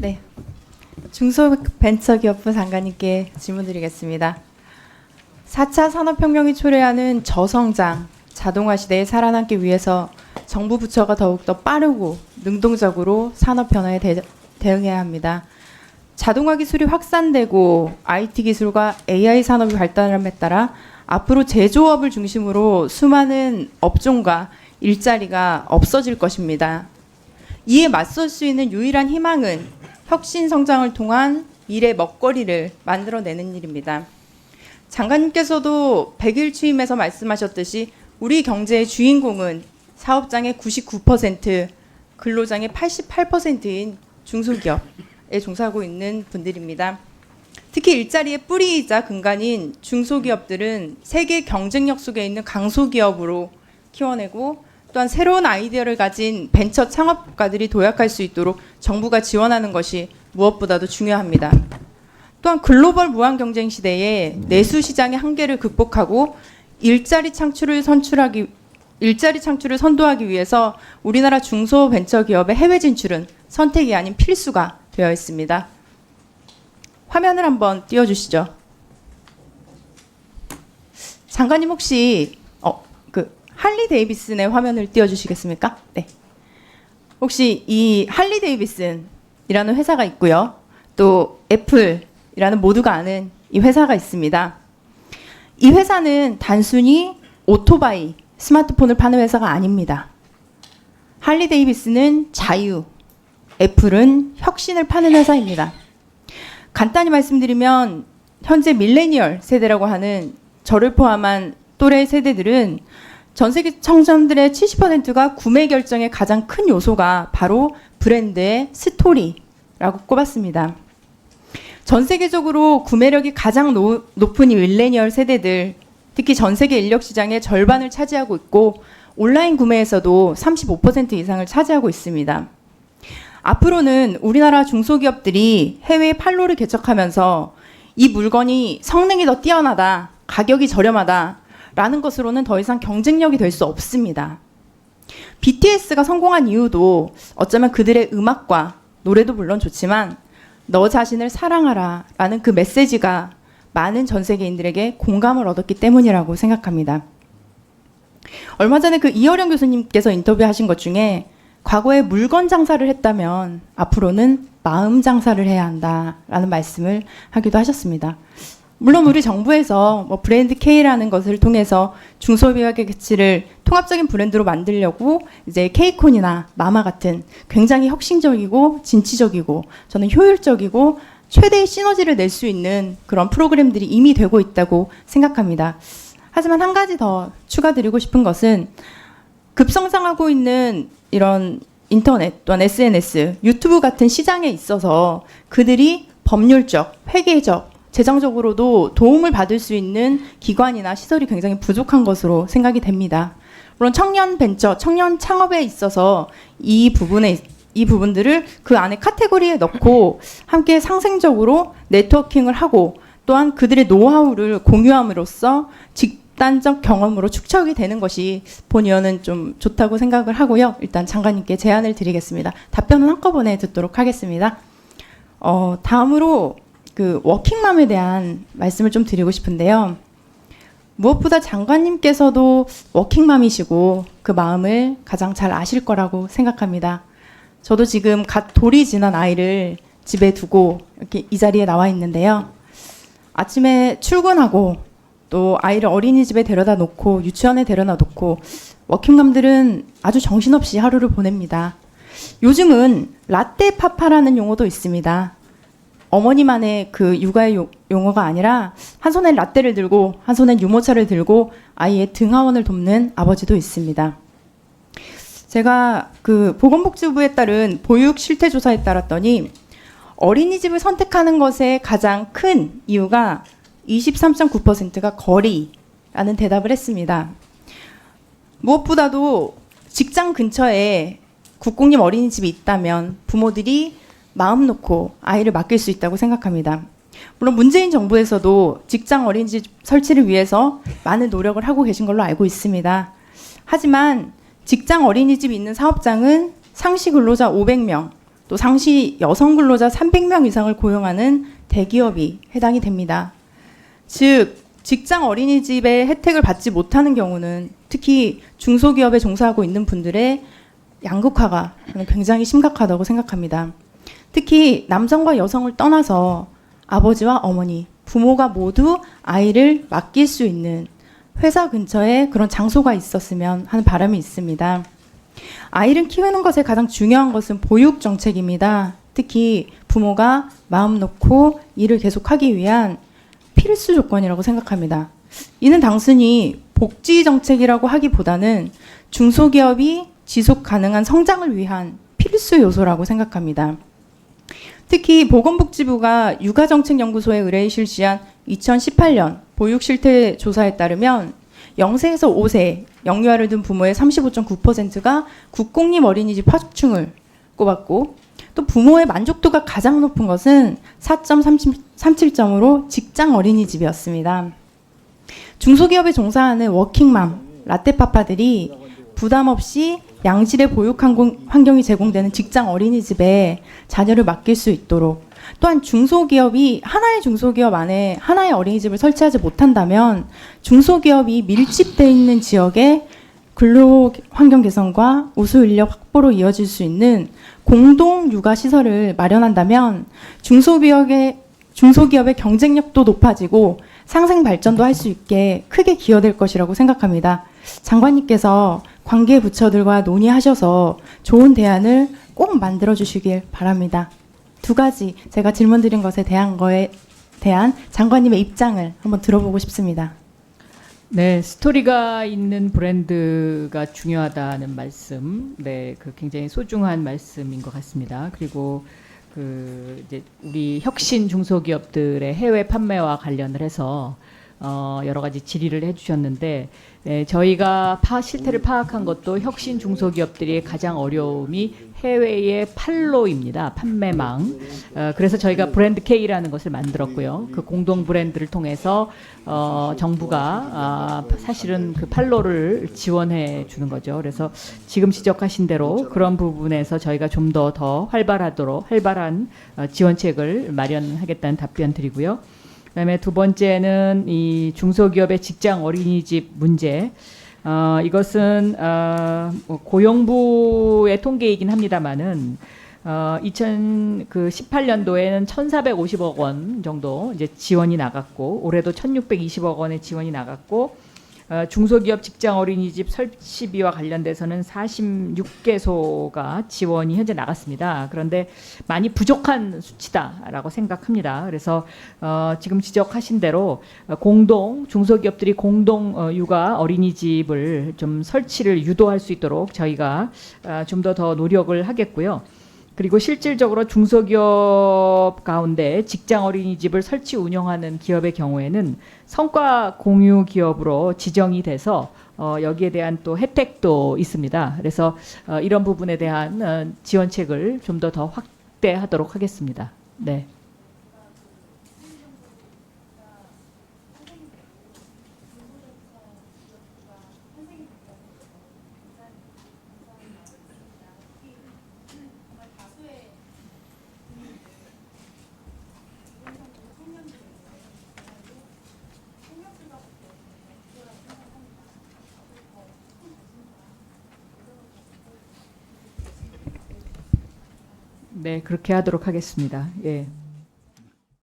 네. 중소벤처기업부 장관님께 질문드리겠습니다. 4차 산업혁명이 초래하는 저성장, 자동화 시대에 살아남기 위해서 정부 부처가 더욱더 빠르고 능동적으로 산업 변화에 대, 대응해야 합니다. 자동화 기술이 확산되고 IT 기술과 AI 산업이 발달함에 따라 앞으로 제조업을 중심으로 수많은 업종과 일자리가 없어질 것입니다. 이에 맞설 수 있는 유일한 희망은 혁신 성장을 통한 미래 먹거리를 만들어내는 일입니다. 장관님께서도 100일 취임에서 말씀하셨듯이 우리 경제의 주인공은 사업장의 99%, 근로장의 88%인 중소기업에 종사하고 있는 분들입니다. 특히 일자리의 뿌리이자 근간인 중소기업들은 세계 경쟁력 속에 있는 강소기업으로 키워내고 또한 새로운 아이디어를 가진 벤처 창업가들이 도약할 수 있도록 정부가 지원하는 것이 무엇보다도 중요합니다. 또한 글로벌 무한 경쟁 시대에 내수 시장의 한계를 극복하고 일자리 창출을 선출하기 일자리 창출을 선도하기 위해서 우리나라 중소 벤처 기업의 해외 진출은 선택이 아닌 필수가 되어 있습니다. 화면을 한번 띄워 주시죠. 장관님 혹시 할리 데이비슨의 화면을 띄워주시겠습니까? 네. 혹시 이 할리 데이비슨이라는 회사가 있고요. 또 애플이라는 모두가 아는 이 회사가 있습니다. 이 회사는 단순히 오토바이, 스마트폰을 파는 회사가 아닙니다. 할리 데이비스는 자유, 애플은 혁신을 파는 회사입니다. 간단히 말씀드리면 현재 밀레니얼 세대라고 하는 저를 포함한 또래 세대들은 전 세계 청년들의 70%가 구매 결정의 가장 큰 요소가 바로 브랜드의 스토리라고 꼽았습니다. 전 세계적으로 구매력이 가장 노, 높은 이 밀레니얼 세대들, 특히 전 세계 인력 시장의 절반을 차지하고 있고 온라인 구매에서도 35% 이상을 차지하고 있습니다. 앞으로는 우리나라 중소기업들이 해외 판로를 개척하면서 이 물건이 성능이 더 뛰어나다, 가격이 저렴하다, 라는 것으로는 더 이상 경쟁력이 될 수 없습니다. BTS가 성공한 이유도 어쩌면 그들의 음악과 노래도 물론 좋지만 너 자신을 사랑하라 라는 그 메시지가 많은 전 세계인들에게 공감을 얻었기 때문이라고 생각합니다. 얼마 전에 그 이어령 교수님께서 인터뷰하신 것 중에 과거에 물건 장사를 했다면 앞으로는 마음 장사를 해야 한다라는 말씀을 하기도 하셨습니다. 물론 우리 정부에서 뭐 브랜드 K라는 것을 통해서 중소기업의 가치를 통합적인 브랜드로 만들려고 이제 K콘이나 마마 같은 굉장히 혁신적이고 진취적이고 저는 효율적이고 최대의 시너지를 낼 수 있는 그런 프로그램들이 이미 되고 있다고 생각합니다. 하지만 한 가지 더 추가드리고 싶은 것은 급성장하고 있는 이런 인터넷 또는 SNS, 유튜브 같은 시장에 있어서 그들이 법률적, 회계적, 재정적으로도 도움을 받을 수 있는 기관이나 시설이 굉장히 부족한 것으로 생각이 됩니다. 물론 청년 벤처, 청년 창업에 있어서 이 부분에 이 부분들을 그 안에 카테고리에 넣고 함께 상생적으로 네트워킹을 하고 또한 그들의 노하우를 공유함으로써 집단적 경험으로 축적이 되는 것이 본의원은 좀 좋다고 생각을 하고요. 일단 장관님께 제안을 드리겠습니다. 답변은 한꺼번에 듣도록 하겠습니다. 어, 다음으로 그 워킹맘에 대한 말씀을 좀 드리고 싶은데요. 무엇보다 장관님께서도 워킹맘이시고 그 마음을 가장 잘 아실 거라고 생각합니다. 저도 지금 갓 돌이 지난 아이를 집에 두고 이렇게 이 자리에 나와 있는데요. 아침에 출근하고 또 아이를 어린이집에 데려다 놓고 유치원에 데려다 놓고 워킹맘들은 아주 정신없이 하루를 보냅니다. 요즘은 라떼 파파라는 용어도 있습니다. 어머니만의 그 육아의 용- 용어가 아니라 한 손에 라떼를 들고 한 손에 유모차를 들고 아이의 등하원을 돕는 아버지도 있습니다. 제가 그 보건복지부에 따른 보육 실태 조사에 따랐더니 어린이집을 선택하는 것의 가장 큰 이유가 23.9%가 거리라는 대답을 했습니다. 무엇보다도 직장 근처에 국공립 어린이집이 있다면 부모들이 마음 놓고 아이를 맡길 수 있다고 생각합니다. 물론 문재인 정부에서도 직장 어린이집 설치를 위해서 많은 노력을 하고 계신 걸로 알고 있습니다. 하지만 직장 어린이집 있는 사업장은 상시 근로자 500명, 또 상시 여성 근로자 300명 이상을 고용하는 대기업이 해당이 됩니다. 즉 직장 어린이집의 혜택을 받지 못하는 경우는 특히 중소기업에 종사하고 있는 분들의 양극화가 굉장히 심각하다고 생각합니다. 특히 남성과 여성을 떠나서 아버지와 어머니, 부모가 모두 아이를 맡길 수 있는 회사 근처에 그런 장소가 있었으면 하는 바람이 있습니다. 아이를 키우는 것에 가장 중요한 것은 보육 정책입니다. 특히 부모가 마음 놓고 일을 계속하기 위한 필수 조건이라고 생각합니다. 이는 단순히 복지 정책이라고 하기보다는 중소기업이 지속 가능한 성장을 위한 필수 요소라고 생각합니다. 특히 보건복지부가 육아정책연구소에 의뢰해 실시한 2018년 보육 실태 조사에 따르면 0세에서 5세 영유아를 둔 부모의 35.9%가 국공립 어린이집 파주층을 꼽았고 또 부모의 만족도가 가장 높은 것은 4.37점으로 직장 어린이집이었습니다. 중소기업에 종사하는 워킹맘 라떼파파들이 부담 없이 양질의 보육 환경- 환경이 제공되는 직장 어린이집에 자녀를 맡길 수 있도록 또한 중소기업이 하나의 중소기업 안에 하나의 어린이집을 설치하지 못한다면 중소기업이 밀집돼 있는 지역에 근로 환경 개선과 우수 인력 확보로 이어질 수 있는 공동 육아 시설을 마련한다면 중소기업의 중소기업의 경쟁력도 높아지고 상생 발전도 할 수 있게 크게 기여될 것이라고 생각합니다. 장관님께서 관계 부처들과 논의하셔서 좋은 대안을 꼭 만들어 주시길 바랍니다. 두 가지 제가 질문 드린 것에 대한 거에 대한 장관님의 입장을 한번 들어보고 싶습니다. 네, 스토리가 있는 브랜드가 중요하다는 말씀, 네, 그 굉장히 소중한 말씀인 것 같습니다. 그리고 그 이제 우리 혁신 중소기업들의 해외 판매와 관련을 해서 어, 여러 가지 질의를 해주셨는데 네, 저희가 파, 실태를 파악한 것도 혁신 중소기업들이 가장 어려움이 해외의 판로입니다. 판매망. 어, 그래서 저희가 브랜드 K라는 것을 만들었고요. 그 공동 브랜드를 통해서 어, 정부가 아, 사실은 그 판로를 지원해 주는 거죠. 그래서 지금 지적하신 대로 그런 부분에서 저희가 좀 더더 활발하도록 활발한 어, 지원책을 마련하겠다는 답변 드리고요. 그다음에 두 번째는 이 중소기업의 직장 어린이집 문제. 어, 이것은 어, 뭐 고용부의 통계이긴 합니다만은 어, 2018년도에는 1,450억 원 정도 이제 지원이 나갔고 올해도 1,620억 원의 지원이 나갔고 어, 중소기업 직장 어린이집 설치비와 관련돼서는 46개소가 지원이 현재 나갔습니다. 그런데 많이 부족한 수치다라고 생각합니다. 그래서 어, 지금 지적하신 대로 어, 공동 중소기업들이 공동 어, 육아 어린이집을 좀 설치를 유도할 수 있도록 저희가 어, 좀더더 노력을 하겠고요. 그리고 실질적으로 중소기업 가운데 직장 어린이집을 설치 운영하는 기업의 경우에는 성과 공유 기업으로 지정이 돼서 어, 여기에 대한 또 혜택도 있습니다. 그래서 어, 이런 부분에 대한 어, 지원책을 좀더더 확대하도록 하겠습니다. 네. 네, 그렇게 하도록 하겠습니다. 예.